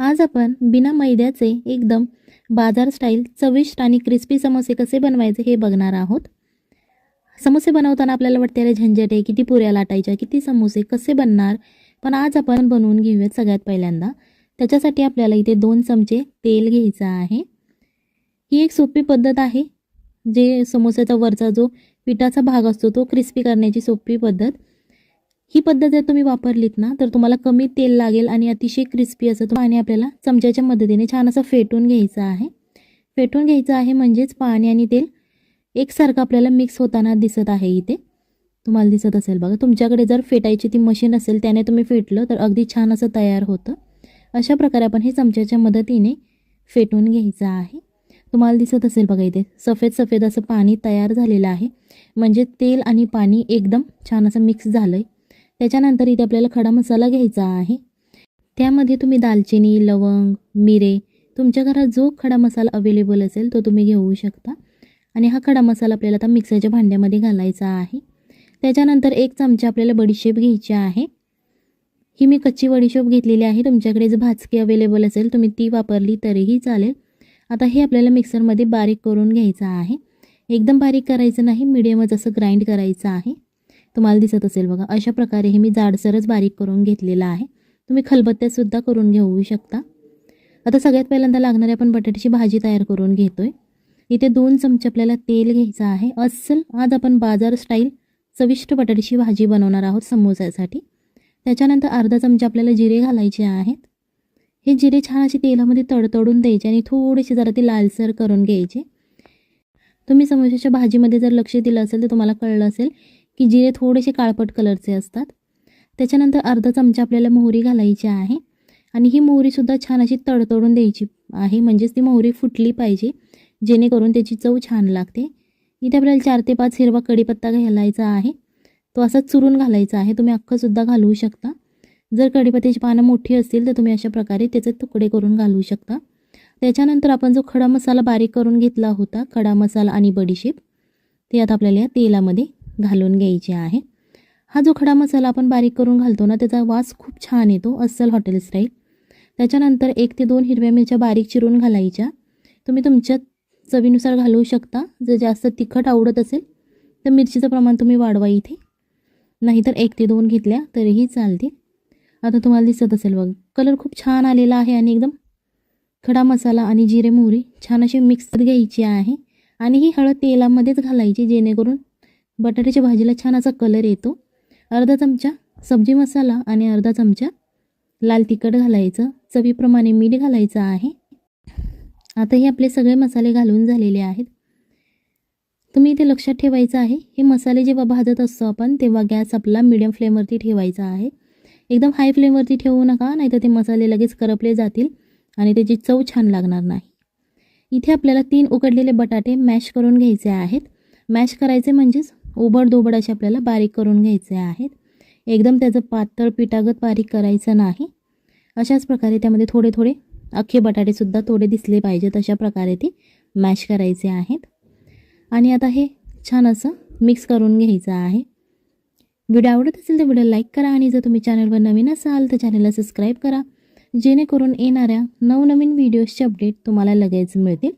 आज आपण बिना मैद्याचे एकदम बाजार स्टाईल चविष्ट आणि क्रिस्पी समोसे कसे बनवायचे हे बघणार आहोत. समोसे बनवताना आपल्याला वाटते अरे झंझट आहे किती पुऱ्या लाटायच्या किती समोसे कसे बनणार? पण आज आपण बनवून घेऊयात सगळ्यात पहिल्यांदा. त्याच्यासाठी आपल्याला इथे दोन चमचे तेल घ्यायचं आहे. ही एक सोपी पद्धत आहे जे समोस्याचा वरचा जो पिठाचा भाग असतो तो क्रिस्पी करण्याची सोपी पद्धत. ही पद्धत जर तुम्ही वापरलीत ना तर तुम्हाला कमी तेल लागेल आणि अतिशय क्रिस्पी असं तो पाणी आपल्याला चमच्याच्या मदतीने छान असं फेटून घ्यायचं आहे. फेटून घ्यायचं आहे म्हणजेच पाणी आणि तेल एकसारखं आपल्याला मिक्स होताना दिसत आहे इथे. तुम्हाला दिसत असेल बघा तुमच्याकडे जर फेटायची ती मशीन असेल त्याने तुम्ही फेटलं तर अगदी छान असं तयार होतं. अशा प्रकारे आपण हे चमच्याच्या मदतीने फेटून घ्यायचं आहे. तुम्हाला दिसत असेल बघा इथे सफेद सफेद असं पाणी तयार झालेलं आहे. म्हणजे तेल आणि पाणी एकदम छान असं मिक्स झालं आहे त्याच्यानंतर इथे आपल्याला खडा मसाला घ्यायचा आहे. त्यामध्ये तुम्ही दालचिनी लवंग मिरे तुमच्या घरात जो खडा मसाला अवेलेबल असेल तो तुम्ही घेऊ शकता. आणि हा खडा मसाला आपल्याला आता मिक्सरच्या भांड्यामध्ये घालायचा आहे. त्याच्यानंतर एक चमचा आपल्याला बडीशेप घ्यायची आहे. ही मी कच्ची बडीशेप घेतलेली आहे. तुमच्याकडे जर भाजकी अवेलेबल असेल तुम्ही ती वापरली तरीही चालेल. आता हे आपल्याला मिक्सरमध्ये बारीक करून घ्यायचं आहे. एकदम बारीक करायचं नाही मिडियमच असं ग्राइंड करायचं आहे. तुम्हाला दिसत असेल बघा अशा प्रकारे हे मी जाडसरच बारीक करून घेतलेलं आहे. तुम्ही खलबत्त्यातसुद्धा करून घेऊ शकता. आता सगळ्यात पहिल्यांदा लागणारी आपण बटाट्याची भाजी तयार करून घेतो आहे इथे दोन चमचे आपल्याला तेल घ्यायचं आहे. अस्सल आज आपण बाजार स्टाईल चविष्ट बटाट्याची भाजी बनवणार आहोत समोसासाठी. त्याच्यानंतर अर्धा चमचा आपल्याला जिरे घालायचे आहेत. हे जिरे छान असे तेलामध्ये तडतडून द्यायचे आणि थोडेसे जरा ते लालसर करून घ्यायचे. तुम्ही समोशाच्या भाजीमध्ये जर लक्ष दिलं असेल तर तुम्हाला कळलं असेल की जिरे थोडेसे काळपट कलरचे असतात. त्याच्यानंतर अर्धा चमचा आपल्याला मोहरी घालायची आहे. आणि ही मोहरीसुद्धा छान अशी तडतडून द्यायची आहे. म्हणजेच ती मोहरी फुटली पाहिजे जेणेकरून त्याची चव छान लागते. इथे आपल्याला चार ते पाच हिरवा कढीपत्ता घालायचा आहे. तो असा चुरून घालायचा आहे. तुम्ही अख्खंसुद्धा घालवू शकता. जर कढीपत्त्याची पानं मोठी असतील तर तुम्ही अशा प्रकारे त्याचे तुकडे करून घालवू शकता. त्याच्यानंतर आपण जो खडा मसाला बारीक करून घेतला होता खडा मसाला आणि बडीशेप ते आता आपल्याला या तेलामध्ये घालून घ्यायचे आहे. हा जो खडा मसाला आपण बारीक करून घालतो ना त्याचा वास खूप छान येतो अस्सल हॉटेल स्टाईल. त्याच्यानंतर एक ते दोन हिरव्या मिरच्या बारीक चिरून घालायच्या. तुम्ही तुमच्या चवीनुसार घालवू शकता. जर जास्त तिखट आवडत असेल तर मिरचीचं प्रमाण तुम्ही वाढवा इथे. नाहीतर एक ते दोन घेतल्या तरीही चालतील आता तुम्हाला दिसत असेल बघ कलर खूप छान आलेला आहे आणि एकदम खडा मसाला आणि जिरे मोहरी छान अशी मिक्स घ्यायची आहे. आणि ही हळद तेलामध्येच घालायची जेणेकरून बटाट्याच्या भाजीला छान असा कलर येतो. अर्धा चमचा सब्जी मसाला आणि अर्धा चमचा लाल तिखट घालायचं. चवीप्रमाणे मीठ घालायचं आहे. आता हे आपले सगळे मसाले घालून झालेले आहेत. तुम्ही इथे लक्षात ठेवायचं आहे हे मसाले जेव्हा भाजत असतो आपण तेव्हा गॅस आपला मिडियम फ्लेमवरती ठेवायचा आहे. एकदम हाय फ्लेमवरती ठेवू नका नाहीतर ते मसाले लगेच करपले जातील आणि त्याची चव छान लागणार नाही. इथे आपल्याला तीन उकडलेले बटाटे मॅश करून घ्यायचे आहेत. मॅश करायचे म्हणजेच ओबड असे आपल्याला बारीक करून घ्यायचे आहेत. एकदम त्याचं पातळ पिठागत बारीक करायचं नाही. अशाच प्रकारे त्यामध्ये थोडे थोडे अख्खे बटाटेसुद्धा थोडे दिसले पाहिजेत अशा प्रकारे ते मॅश करायचे आहेत. आणि आता हे छान असं मिक्स करून घ्यायचं आहे. व्हिडिओ आवडत असेल तर व्हिडिओ लाईक करा आणि जर तुम्ही चॅनलवर नवीन असाल तर चॅनलला सबस्क्राईब करा. जेणेकरून येणाऱ्या नवनवीन व्हिडिओजचे अपडेट तुम्हाला लगेच मिळतील.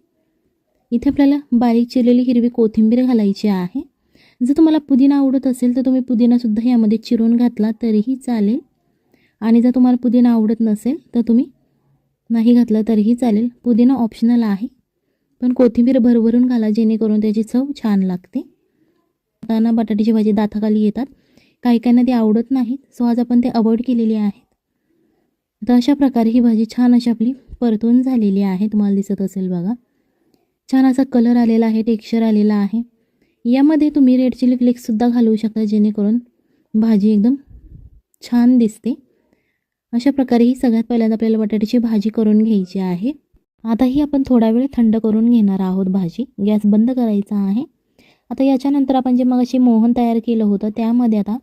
इथे आपल्याला बारीक चिरलेली हिरवी कोथिंबीर घालायची आहे. जर तुम्हाला पुदिना आवडत असेल तर तुम्ही पुदिनासुद्धा यामध्ये चिरून घातला तरीही चालेल. आणि जर तुम्हाला पुदिना आवडत नसेल तर तुम्ही नाही घातला तरीही चालेल. पुदिना ऑप्शनल आहे. पण कोथिंबीर भरभरून घाला जेणेकरून त्याची चव छान लागते. त्यांना बटाट्याची भाजी दाताखाली येतात. काही काहींना ते आवडत नाहीत सो आज आपण ते अवॉइड केलेली आहेत. तर अशा प्रकारे ही भाजी छान अशी आपली परतून झालेली आहे. तुम्हाला दिसत असेल बघा. छान असा कलर आलेला आहे टेक्स्चर आलेला आहे. यामध्ये तुम्ही रेड चिली फ्लेक्ससुद्धा घालवू शकता जेणेकरून भाजी एकदम छान दिसते. अशा प्रकारे ही सगळ्यात पहिल्यांदा आपल्याला बटाट्याची भाजी करून घ्यायची आहे. आता ही आपण थोडा वेळ थंड करून घेणार आहोत भाजी. गॅस बंद करायचा आहे. आता याच्यानंतर आपण जे मग मोहन तयार केलं होतं त्यामध्ये आता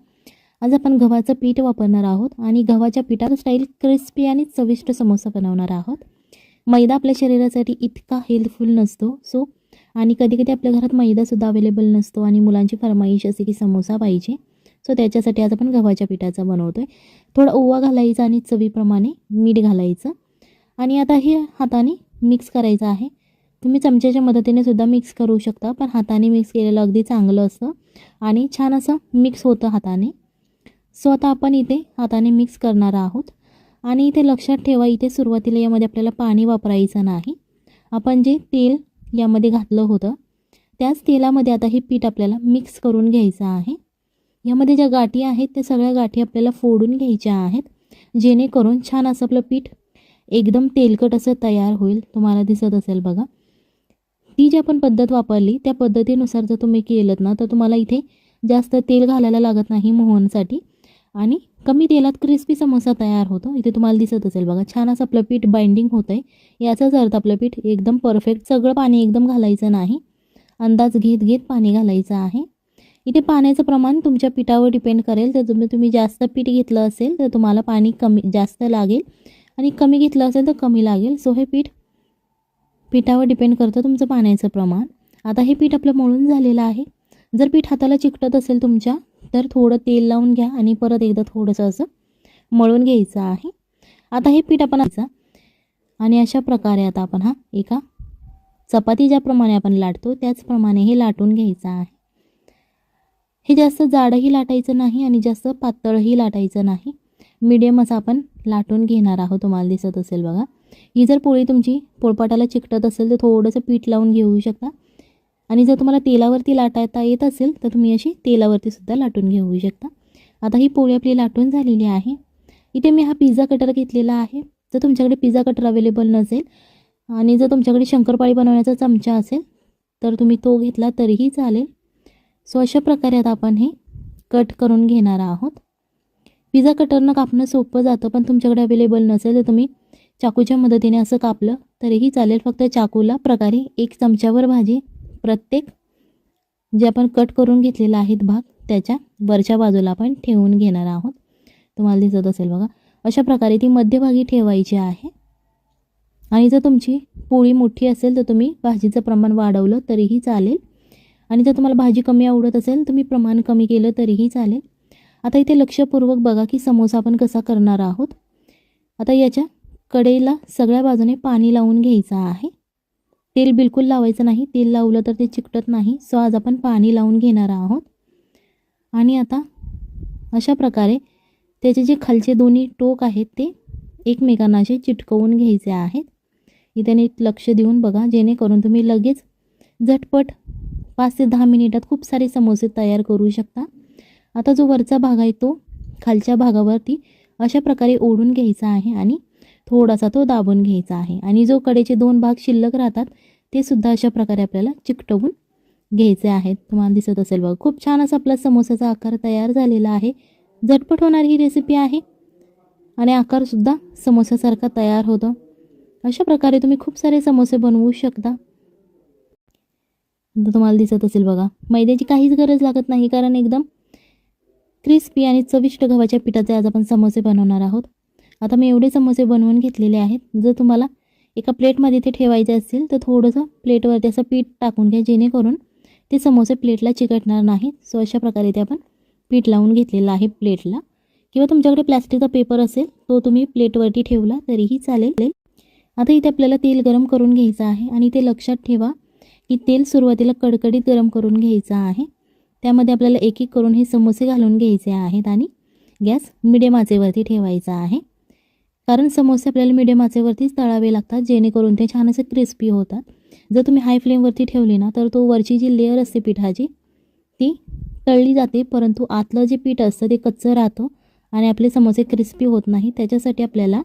आज आपण गव्हाचं पीठ वापरणार आहोत आणि गव्हाच्या पिठाचा स्टाईल क्रिस्पी आणि चविष्ट समोसा बनवणार आहोत. मैदा आपल्या शरीरासाठी इतका हेल्पफुल नसतो सो आणि कधी कधी आपल्या घरात मैदासुद्धा अवेलेबल नसतो आणि मुलांची फरमाईश असते की समोसा पाहिजे. सो त्याच्यासाठी आज आपण गव्हाच्या पिठाचा बनवतो आहे थोडा ओवा घालायचा आणि चवीप्रमाणे मीठ घालायचं. आणि आता हे हाताने मिक्स करायचं आहे. तुम्ही चमच्याच्या मदतीने सुद्धा मिक्स करू शकता पण हाताने मिक्स केलेलं अगदी चांगलं असतं. आणि छान असं मिक्स होतं हाताने. सो आता आपण इथे हाताने मिक्स करणार आहोत. आणि इथे लक्षात ठेवा इथे सुरुवातीला यामध्ये आपल्याला पाणी वापरायचं नाही. आपण जे तेल यामध्ये घातलं होतं त्याच तेलामध्ये आता हे पीठ आपल्याला मिक्स करून घ्यायचं आहे. यामध्ये ज्या गाठी आहेत त्या सगळ्या गाठी आपल्याला फोडून घ्यायच्या आहेत जेणेकरून छान असं आपलं पीठ एकदम तेलकट असं तयार होईल. तुम्हाला दिसत असेल बघा. ती जी आपण पद्धत वापरली त्या पद्धतीनुसार जर तुम्ही केलं ना तर तुम्हाला इथे जास्त तेल घालायला लागत नाही मोहनसाठी. आणि कमी तेलात क्रिस्पी समोसा तयार होतो. इथे तुम्हाला दिसत असेल बघा छान असं आपलं पीठ बाइंडिंग होतं आहे याचाच अर्थ आपलं पीठ एकदम परफेक्ट सगळं पाणी एकदम घालायचं नाही. अंदाज घेत घेत पाणी घालायचं आहे. इथे पाण्याचं प्रमाण तुमच्या पिठावर डिपेंड करेल. तर तुम्ही तुम्ही जास्त पीठ घेतलं असेल तर तुम्हाला पाणी कमी जास्त लागेल. आणि कमी घेतलं असेल तर कमी लागेल. सो हे पीठ पिठावर डिपेंड करतं तुमचं पाण्याचं प्रमाण. आता हे पीठ आपलं मळून झालेलं आहे. जर पीठ हाताला चिकटत असेल तुमच्या तर थोडं तेल लावून घ्या आणि परत एकदा थोडंसं असं मळून घ्यायचं आहे. आता हे पीठ आपण घ्यायचं आणि अशा प्रकारे आता आपण हा एका चपाती ज्याप्रमाणे आपण लाटतो त्याचप्रमाणे हे लाटून घ्यायचं आहे. हे जास्त जाडही लाटायचं नाही आणि जास्त पातळही लाटायचं नाही. मिडियम असं आपण लाटून घेणार आहोत तुम्हाला दिसत असेल बघा. ही जर पोळी तुमची पोळपाटाला चिकटत असेल तर थोडंसं पीठ लावून घेऊ शकता. आणि जर तुम्हाला तेलावरती लाटायता येत असेल तर तुम्ही अशी तेलावरती सुद्धा लाटून घेऊ शकता. आता ही पोळी आपली लाटून झालेली आहे. इथे मी हा पिझ्झा कटर घेतलेला आहे. जर तुमच्याकडे पिझ्झा कटर अवेलेबल नसेल आणि जर तुमच्याकडे शंकरपाळी बनवण्याचा चमचा असेल तर तुम्ही तो घेतला तरीही चालेल. सो अशा प्रकारे आता आपण हे कट करून घेणार आहोत. पिझ्झा कटरनं कापणं सोपं जातं पण तुमच्याकडे अवेलेबल नसेल तर तुम्ही चाकूच्या मदतीने असं कापलं तरीही चालेल. फक्त चाकूला प्रकारे एक चमच्यावर भाजी प्रत्येक जे आपण कट करून घेतलेला आहेत भाग त्याच्या वरच्या बाजूला आपण ठेवून घेणार आहोत. तुम्हाला दिसत असेल बघा अशा प्रकारे ती मध्यभागी ठेवायची आहे. आणि जर तुमची पोळी मोठी असेल तर तुम्ही भाजीचं प्रमाण वाढवलं तरीही चालेल. आणि जर तुम्हाला भाजी कमी आवडत असेल तुम्ही प्रमाण कमी केलं तरीही चालेल. आता इथे लक्षपूर्वक बघा की समोसा आपण कसा करणार आहोत. आता याच्या कडेला सगळ्या बाजूने पाणी लावून घ्यायचं आहे. तेल बिलकुल लावायचं नाही. तेल लावलं तर ते चिकटत नाही. सो आज आपण पाणी लावून घेणार आहोत. आणि आता अशा प्रकारे त्याचे जे खालचे दोन्ही टोक आहेत ते एकमेकांना असे चिटकवून घ्यायचे आहेत. इथे नीट लक्ष देऊन बघा. जेणेकरून तुम्ही लगेच झटपट पाच ते दहा मिनिटात खूप सारे समोसे तयार करू शकता. आता जो वरचा भाग आहे तो खालच्या भागावरती अशा प्रकारे ओढून घ्यायचा आहे आणि थोडासा तो दाबून घ्यायचा आहे. आणि जो कडेचे दोन भाग शिल्लक राहतात ते सुद्धा अशा प्रकारे आपल्याला चिकटवून घ्यायचे आहेत. तुम्हाला दिसत असेल बघा खूप छान असा आपला समोसाचा आकार तयार झालेला आहे. झटपट होणारी ही रेसिपी आहे. आणि आकारसुद्धा समोसासारखा तयार होतो. अशा प्रकारे तुम्ही खूप सारे समोसे बनवू शकता. तुम्हाला दिसत असेल बघा मैद्याची काहीच गरज लागत नाही कारण एकदम क्रिस्पी आणि चविष्ट गव्हाच्या पिठाचे आज आपण समोसे बनवणार आहोत. आता मी एवढे समोसे बनवून घेतलेले आहेत. जर तुम्हाला एका प्लेटमध्ये ते ठेवायचे असतील तर थोडंसं प्लेटवरती असं पीठ टाकून घ्या जेणेकरून ते समोसे प्लेटला चिकटणार नाहीत. सो अशा प्रकारे ते आपण पीठ लावून घेतलेलं आहे प्लेटला. किंवा तुमच्याकडे प्लॅस्टिकचा पेपर असेल तो तुम्ही प्लेटवरती ठेवला तरीही चालेल. आता इथे आपल्याला तेल गरम करून घ्यायचं आहे आणि ते लक्षात ठेवा की तेल सुरुवातीला कडकडीत गरम करून घ्यायचं आहे. त्यामध्ये आपल्याला एक एक करून हे समोसे घालून घ्यायचे आहेत आणि गॅस मिडियम आचेवरती ठेवायचा आहे. कारण समोसे आपल्याला मिडियम आचेवरतीच तळावे लागतात जेणेकरून ते छान असे क्रिस्पी होतात. जर तुम्ही हाय फ्लेमवरती ठेवले ना तर तो वरची जी लेअर असते पिठाची ती तळली जाते परंतु आतलं जे पीठ असतं ते कच्चं राहतं आणि आपले समोसे क्रिस्पी होत नाही त्याच्यासाठी आपल्याला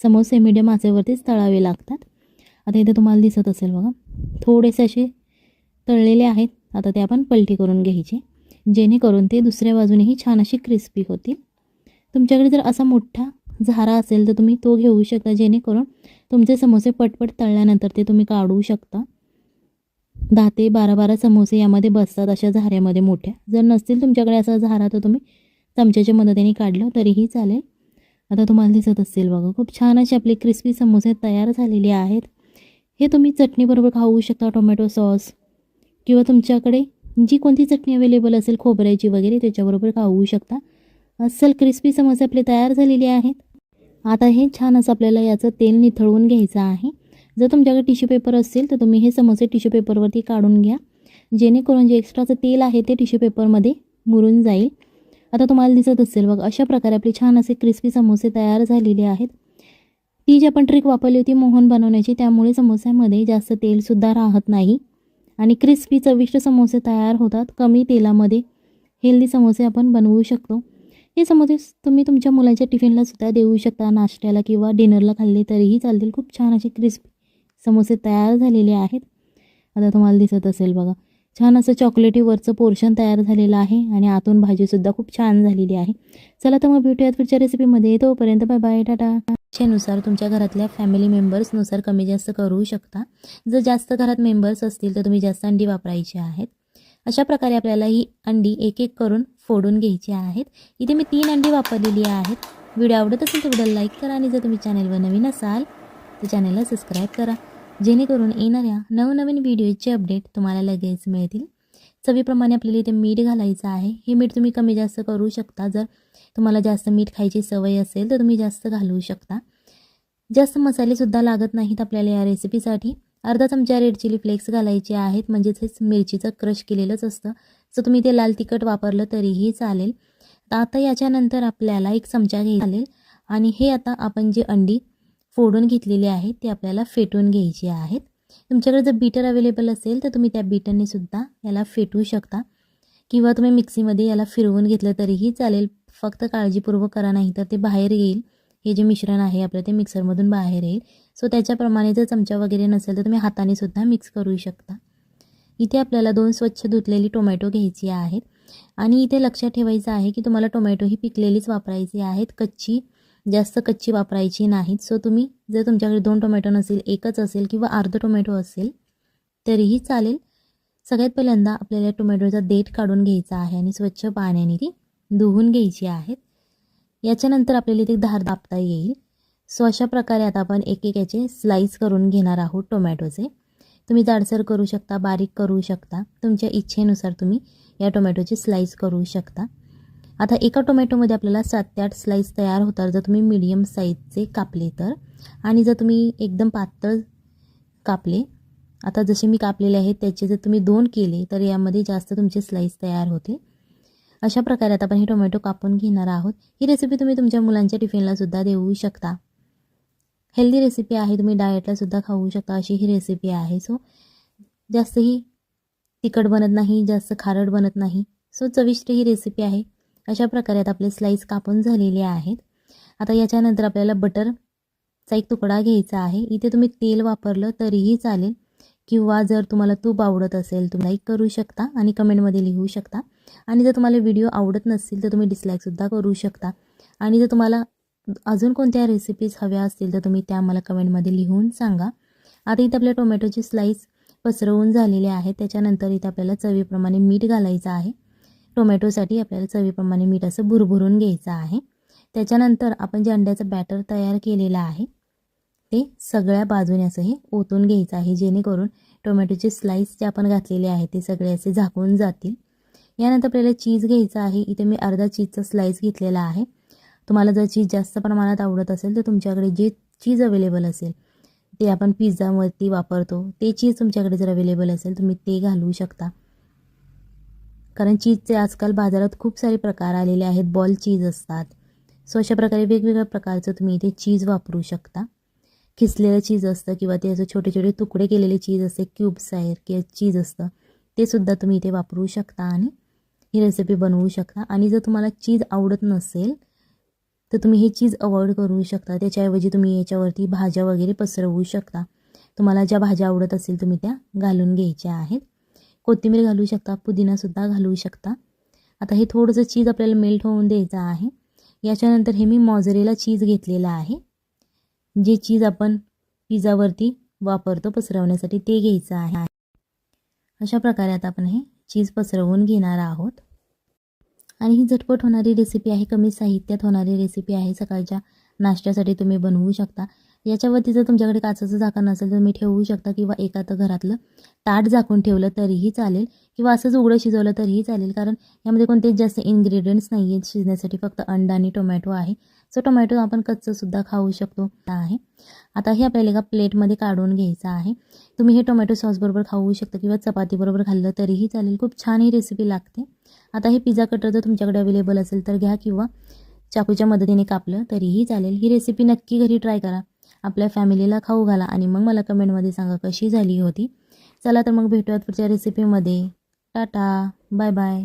समोसे मिडियम आचेवरतीच तळावे लागतात. आता इथे तुम्हाला दिसत असेल बघा थोडेसे असे तळलेले आहेत आता ते आपण पलटी करून घ्यायचे जेणेकरून ते दुसऱ्या बाजूनेही छान अशी क्रिस्पी होतील. तुमच्याकडे जर असा मोठा झारा असेल तर तुम्ही तो घेऊ शकता जेणेकरून तुमचे समोसे पटपट तळल्यानंतर ते तुम्ही काढू शकता. दहा ते बारा बारा समोसे यामध्ये बसतात अशा झाऱ्यामध्ये मोठ्या. जर नसतील तुमच्याकडे असा झारा तर तुम्ही चमच्याच्या मदतीने काढलं तरीही चालेल. आता तुम्हाला दिसत असेल बघा खूप छान असे आपले क्रिस्पी समोसे तयार झालेले आहेत. हे तुम्ही चटणीबरोबर खाऊ शकता टोमॅटो सॉस किंवा तुमच्याकडे जी कोणती चटणी अवेलेबल असेल खोबऱ्याची वगैरे त्याच्याबरोबर खाऊ शकता. अस्सल क्रिस्पी समोसे आपले तयार झालेले आहेत. आता हे छान असं आपल्याला याचं तेल निथळवून घ्यायचं आहे. जर तुमच्याकडे टिश्यू पेपर असेल तर तुम्ही हे समोसे टिश्यू पेपरवरती काढून घ्या. जेणेकरून जे एक्स्ट्राचं तेल आहे ते टिश्यू पेपरमध्ये मुरून जाईल. आता तुम्हाला दिसत असेल बघ अशा प्रकारे आपले छान असे क्रिस्पी समोसे तयार झालेले आहेत. ती जी आपण ट्रिक वापरली होती मोहन बनवण्याची त्यामुळे समोस्यामध्ये जास्त तेलसुद्धा राहत नाही. आणि क्रिस्पी चविष्ट समोसे तयार होतात कमी तेलामध्ये. हेल्दी समोसे आपण बनवू शकतो. हे समोसे तुम्ही तुमच्या मुलांच्या टिफिनला सुद्धा देऊ शकता नाश्त्याला किंवा डिनरला खाल्ले तरीही चालतील. खूप छान असे क्रिस्पी समोसे तयार झालेले आहेत. आता तुम्हाला दिसत असेल बघा छान असं चॉकलेटीवरचं पोर्शन तयार झालेलं आहे आणि आतून भाजीसुद्धा खूप छान झालेली आहे. चला तर मग भेटूयात पुढच्या रेसिपीमध्ये तोपर्यंत बाय बाय टाटा. इच्छेनुसार तुमच्या घरातल्या फॅमिली मेंबर्सनुसार कमी जास्त करू शकता. जर जास्त घरात मेंबर्स असतील तर तुम्ही जास्त अंडी वापरायची आहेत. अशा प्रकारे आपल्याला ही अंडी एक एक करून फोडून घ्यायचे आहेत. इथे मी तीन अंडी वापरलेली आहेत. व्हिडिओ आवडत असेल तर व्हिडिओ लाईक करा आणि जर तुम्ही चॅनलवर नवीन असाल तर चॅनलला सबस्क्राईब करा. जेणेकरून येणाऱ्या नवनवीन व्हिडिओचे अपडेट तुम्हाला लगेच मिळतील. चवीप्रमाणे आपल्याला इथे मीठ घालायचं आहे. हे मीठ तुम्ही कमी जास्त करू शकता. जर तुम्हाला जास्त मीठ खायची सवय असेल तर तुम्ही जास्त घालवू शकता. जास्त मसालेसुद्धा लागत नाहीत आपल्याला या रेसिपीसाठी अर्धा चमचा रेड चिली फ्लेक्स घालायचे आहेत. म्हणजेच हेच मिरचीचं क्रश केलेलंच असतं. सो तुम्ही ते लाल तिखट वापरलं तरीही चालेल. तर आता याच्यानंतर आपल्याला एक चमचा घ्याय चालेल आणि हे आता आपण जे अंडी फोडून घेतलेली आहेत ते आपल्याला फेटून घ्यायची आहेत. तुमच्याकडे जर बीटर अवेलेबल असेल तर तुम्ही त्या बीटरने सुद्धा याला फेटू शकता. किंवा तुम्ही मिक्सीमध्ये याला फिरवून घेतलं तरीही चालेल. फक्त काळजीपूर्वक करा नाही तर ते बाहेर येईल. हे जे मिश्रण आहे आपलं ते मिक्सरमधून बाहेर येईल. सो त्याच्याप्रमाणे जर चमचा वगैरे नसेल तर तुम्ही हाताने सुद्धा मिक्स करू शकता. इथे आपल्याला दोन स्वच्छ धुतलेली टोमॅटो घ्यायची आहेत. आणि इथे लक्षात ठेवायचं आहे की तुम्हाला टोमॅटो ही पिकलेलीच वापरायची आहेत. कच्ची जास्त कच्ची वापरायची नाहीत. सो तुम्ही जर तुमच्याकडे दोन टोमॅटो नसेल एकच असेल किंवा अर्ध टोमॅटो असेल तरीही चालेल. सगळ्यात पहिल्यांदा आपल्याला टोमॅटोचा देठ काढून घ्यायचा आहे आणि स्वच्छ पाण्याने ती धुवून घ्यायची आहेत. याच्यानंतर आपल्याला इथे धार दाबता येईल. सो अशा प्रकारे आता आपण एक एक याचे स्लाईस करून घेणार आहोत टोमॅटोचे. तुम्ही जाडसर करू शकता बारीक करू शकता. तुमच्या इच्छेनुसार तुम्ही या टोमॅटोचे स्लाईस करू शकता. आता एका टोमॅटोमध्ये आपल्याला सात ते आठ स्लाईस तयार होतात. जर तुम्ही मीडियम साईजचे कापले तर. आणि जर तुम्ही एकदम पातळ कापले आता जसे मी कापलेले आहेत त्याचे जर तुम्ही दोन केले तर यामध्ये जास्त तुमचे स्लाईस तयार होतील. अशा प्रकारे आता आपण हे टोमॅटो कापून घेणार आहोत. ही रेसिपी तुम्ही तुमच्या मुलांच्या टिफिनलासुद्धा देऊ शकता. हेल्दी रेसिपी आहे तुम्ही डाएटला सुद्धा खाऊ शकता अशी ही रेसिपी आहे. सो जास्तही तिखट बनत नाही जास्त खारट बनत नाही. सो चविष्ट ही रेसिपी आहे. अशा प्रकारे आता आपले स्लाईस कापून झालेले आहेत. आता याच्यानंतर आपल्याला बटरचा एक तुकडा घ्यायचा आहे. इथे तुम्ही तेल वापरलं तरीही चालेल. किंवा जर तुम्हाला तूप आवडत असेल तुम्ही लाईक करू शकता आणि कमेंटमध्ये लिहू शकता. आणि जर तुम्हाला व्हिडिओ आवडत नसतील तर तुम्ही डिसलाईकसुद्धा करू शकता. आणि जर तुम्हाला अजून कोणत्या रेसिपीज हव्या असतील तर तुम्ही त्या मला कमेंटमध्ये लिहून सांगा. आता इथे आपल्या टोमॅटोचे स्लाईस पसरवून झालेले आहे. त्याच्यानंतर इथे आपल्याला चवीप्रमाणे मीठ घालायचं आहे. टोमॅटोसाठी आपल्याला चवीप्रमाणे मीठ असं भुरभुरून घ्यायचं आहे. त्याच्यानंतर आपण जे अंड्याचं बॅटर तयार केलेलं आहे ते सगळ्या बाजूने असं हे ओतून घ्यायचं आहे. जेणेकरून टोमॅटोचे स्लाईस जे आपण घातलेले आहे ते सगळे असे झाकून जातील. यानंतर आपल्याला चीज घ्यायचं आहे. इथे मी अर्धा चीजचा स्लाईस घेतलेला आहे. तुम्हाला जर चीज जास्त प्रमाणात आवडत असेल तर तुमच्याकडे जे चीज अवेलेबल असेल ते आपण पिझ्झावरती वापरतो. ते चीज तुमच्याकडे जर अवेलेबल असेल तुम्ही ते घालवू शकता. कारण चीजचे आजकाल बाजारात खूप सारे प्रकार आलेले आहेत. बॉल चीज असतात. सो अशा प्रकारे वेगवेगळ्या प्रकारचं तुम्ही इथे चीज वापरू शकता. खिसलेलं चीज असतं किंवा ते असं छोटे छोटे तुकडे केलेले चीज असते क्यूब्स आहेत किंवा चीज असतं ते सुद्धा तुम्ही इथे वापरू शकता आणि ही रेसिपी बनवू शकता. आणि जर तुम्हाला चीज आवडत नसेल तर तुम्ही हे चीज अवॉइड करू शकता. त्याच्याऐवजी तुम्ही याच्यावरती भाज्या वगैरे पसरवू शकता. तुम्हाला ज्या भाज्या आवडत असेल तुम्ही त्या घालून घ्यायच्या आहेत. कोथिंबीर घालू शकता पुदिनासुद्धा घालू शकता. आता हे थोडंसं चीज आपल्याला मेल्ट होऊन द्यायचं आहे. याच्यानंतर हे मी मॉझरेला चीज घेतलेलं आहे. जे चीज आपण पिझावरती वापरतो पसरवण्यासाठी ते घ्यायचं आहे. अशा प्रकारे आता आपण हे चीज पसरवून घेणार आहोत. आणि ही झटपट होणारी रेसिपी आहे कमी साहित्यात होणारी रेसिपी आहे सकाळच्या नाश्त्यासाठी तुम्ही बनवू शकता. याच्यावरती जर तुमच्याकडे काचाचं झाकण नसेल तर तुम्ही ठेवू शकता किंवा एखादं घरातलं ताट झाकून ठेवलं तरीही चालेल किंवा असंच उघडं शिजवलं तरीही चालेल. कारण यामध्ये कोणतेच जास्त इन्ग्रेडियंट्स नाही आहेत शिजण्यासाठी फक्त अंडा आणि टोमॅटो आहे. सो टोमॅटो आपण कच्चंसुद्धा खाऊ शकतो. आहे. आता हे आपल्याला एका प्लेटमध्ये काढून घ्यायचं आहे. तुम्ही हे टोमॅटो सॉसबरोबर खाऊ शकता किंवा चपातीबरोबर खाल्लं तरीही चालेल. खूप छान ही रेसिपी लागते. आता हे पिझ्झा कटर जर तुमच्याकडे अवेलेबल असेल तर घ्या किंवा चाकूच्या मदतीने कापलं तरीही चालेल. ही रेसिपी नक्की घरी ट्राय करा. आपल्या फॅमिलीला खाऊ घाला आणि मग मला कमेंटमध्ये सांगा कशी झाली होती. चला तर मग भेटूयात पुढच्या रेसिपीमध्ये टाटा. Bye bye